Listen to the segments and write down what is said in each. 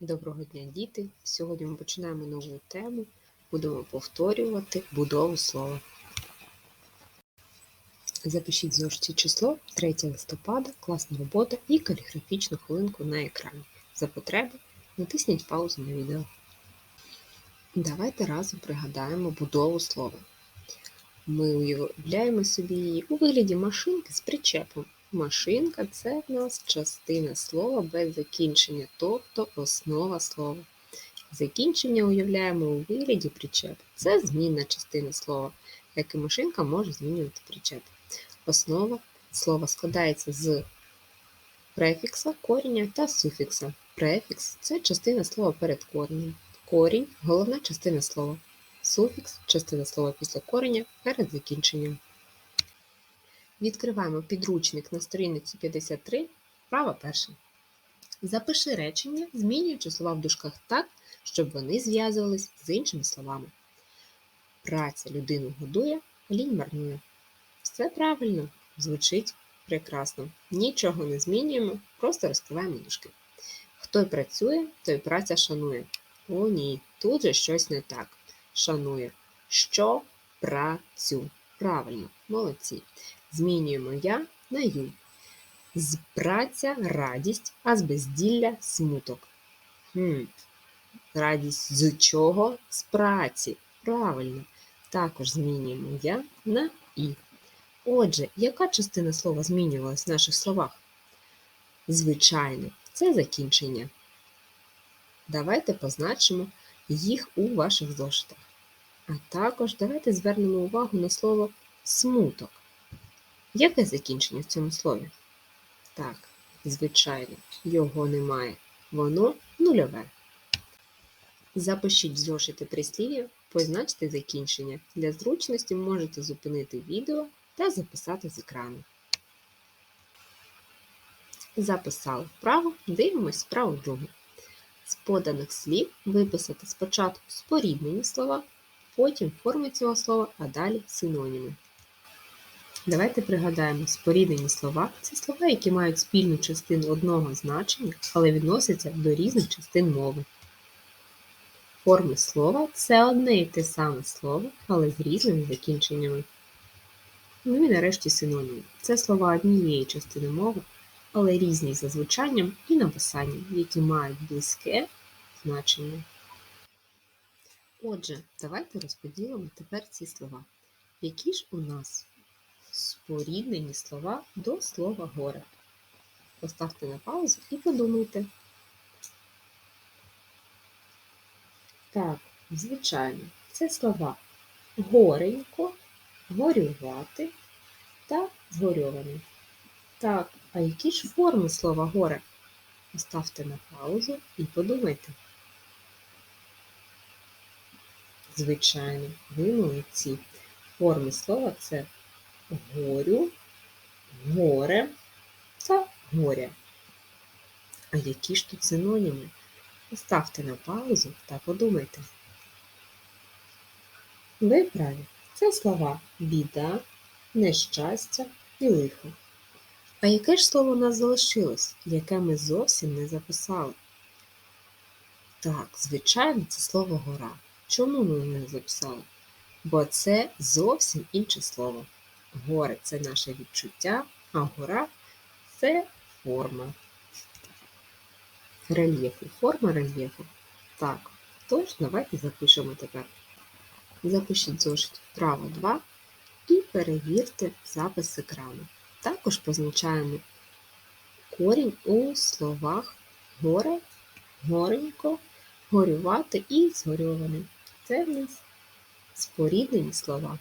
Доброго дня, діти! Сьогодні ми починаємо нову тему. Будемо повторювати будову слова. Запишіть в число 3 листопада, класна робота і каліграфічну хвилинку на екрані. За потреби натисніть паузу на відео. Давайте разом пригадаємо будову слова. Ми уявляємо собі її у вигляді машинки з причепом. Машинка це в нас частина слова без закінчення, тобто основа слова. Закінчення уявляємо у вигляді причеп. Це змінна частина слова, як і машинка може змінювати причеп. Основа слова складається з префікса, коріння та суфікса. Префікс це частина слова перед коренем. Корінь головна частина слова. Суфікс частина слова після кореня перед закінченням. Відкриваємо підручник на сторінці 53, право перше. Запиши речення, змінюючи слова в дужках так, щоб вони зв'язувались з іншими словами. Праця людину годує, лінь марнує. Все правильно, звучить прекрасно. Нічого не змінюємо, просто розкриваємо дужки. Хто працює, той праця шанує. О, ні, тут же щось не так. Шанує. Що працю. Правильно, молодці. Змінюємо я на ю. З праця радість, а з безділля смуток. Хм. Радість з чого? З праці. Правильно. Також змінюємо я на і. Отже, яка частина слова змінювалась в наших словах? Звичайно, це закінчення. Давайте позначимо їх у ваших зошитах. А також давайте звернемо увагу на слово смуток. Яке закінчення в цьому слові? Так, звичайно, його немає. Воно нульове. Запишіть в зошити прислів'я, позначте закінчення. Для зручності можете зупинити відео та записати з екрану. Записали вправо, дивимось вправо другу. З поданих слів виписати спочатку споріднені слова, потім форми цього слова, а далі синоніми. Давайте пригадаємо, споріднені слова це слова, які мають спільну частину одного значення, але відносяться до різних частин мови. Форми слова це одне і те саме слово, але з різними закінченнями. Ну і нарешті синоніми. Це слова однієї частини мови, але різні за звучанням і написанням, які мають близьке значення. Отже, давайте розподілимо тепер ці слова. Які ж у нас споріднені слова до слова горе? Поставте на паузу і подумайте. Так, звичайно, це слова горенько, горювати та згорьований. Так, а які ж форми слова горе? Поставте на паузу і подумайте. Звичайно, ви молодці. Форми слова це горю, горе та горя. А які ж тут синоніми? Поставте на паузу та подумайте. Ви праві. Це слова біда, нещастя і лихо. А яке ж слово у нас залишилось, яке ми зовсім не записали? Так, звичайно, це слово гора. Чому ми не записали? Бо це зовсім інше слово. Горе це наше відчуття, а гора це форма. Рельєфу. Форма рельєфу. Так, тож, давайте запишемо тепер. Запишіть зошит вправо 2 і перевірте запис екрану. Також позначаємо корінь у словах горе, горенько, горювати і згорьований. Це в нас споріднені слова.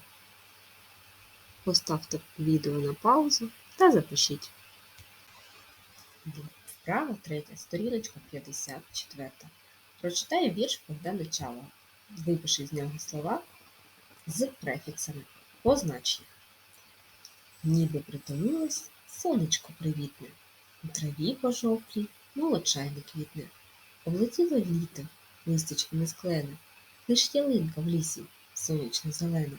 Поставте відео на паузу та запишіть. Вправа третя, сторіночка 54. Прочитай вірш Богдана Чалова. Випиши з нього слова з префіксами. Познач їх. Ніби притомилось сонечко привітне, у траві пожовклій молочайне квітне. Облетіло літо, листячки несклене, лиш ялинка в лісі, сонячно зелена,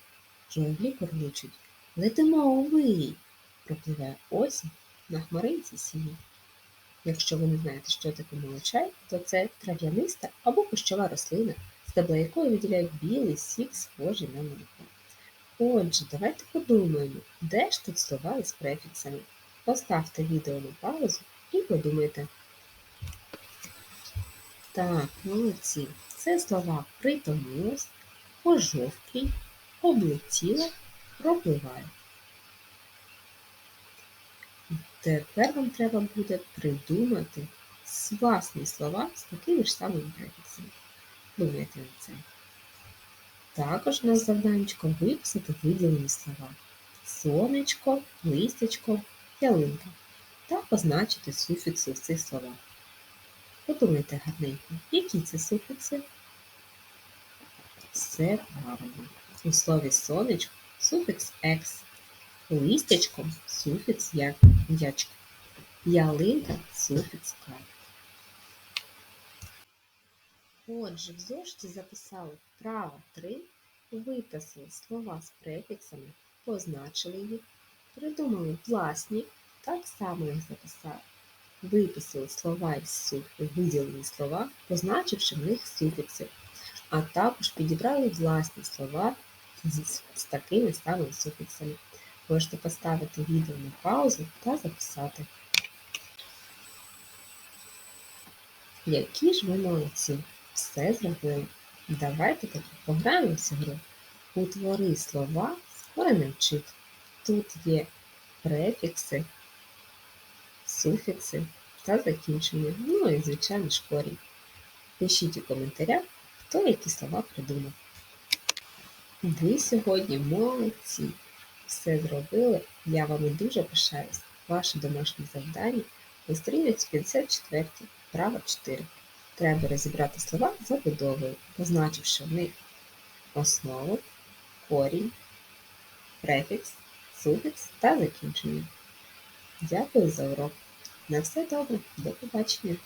журавлі корличуть, летимо у вирій, пропливе осінь на хмаринці сіні. Якщо ви не знаєте, що таке молочай, то це трав'яниста або кущова рослина, стебла якої виділяють білий сік, схожий на молоко. Отже, давайте подумаємо, де ж тут слова із префіксами. Поставте відео на паузу і подумайте. Так, молодці. Це слова притомилась, пожовклій, облетіла, пропливає. Тепер вам треба буде придумати власні слова з такими ж самими префіксами. Думайте над цим. Також у нас завданечко виписати виділені слова. Сонечко, листячко, ялинка. Та позначити суфікси в цих словах. Подумайте гарненько, які це суфікси? Все правильно. У слові сонечко суфікс екс, листячком суфікс як ячко, ялинка суфікс кар. Отже, в зошиті записали право 3, виписали слова з префіксами, позначили їх, придумали власні, так само їх записали. Виписали слова із суф- виділені слова, позначивши в них суфікси, а також підібрали власні слова з, такими самими суфіксами. Можете поставити відео на паузу та записати. Які ж ви молодці! Все зробили. Давайте таки пограємо в цю гру. Утвори слова з коренем чит. Тут є префікси, суфікси та закінчення. Ну і, звичайно, ж корінь. Пишіть у коментарях, хто які слова придумав. Ви сьогодні молодці. Все зробили. Я вами дуже пишаюсь. Ваше домашнє завдання на сторінці 54, право 4. Треба розібрати слова забудовою, позначивши в них основу, корінь, префікс, суфікс та закінчення. Дякую за урок. На все добре. До побачення.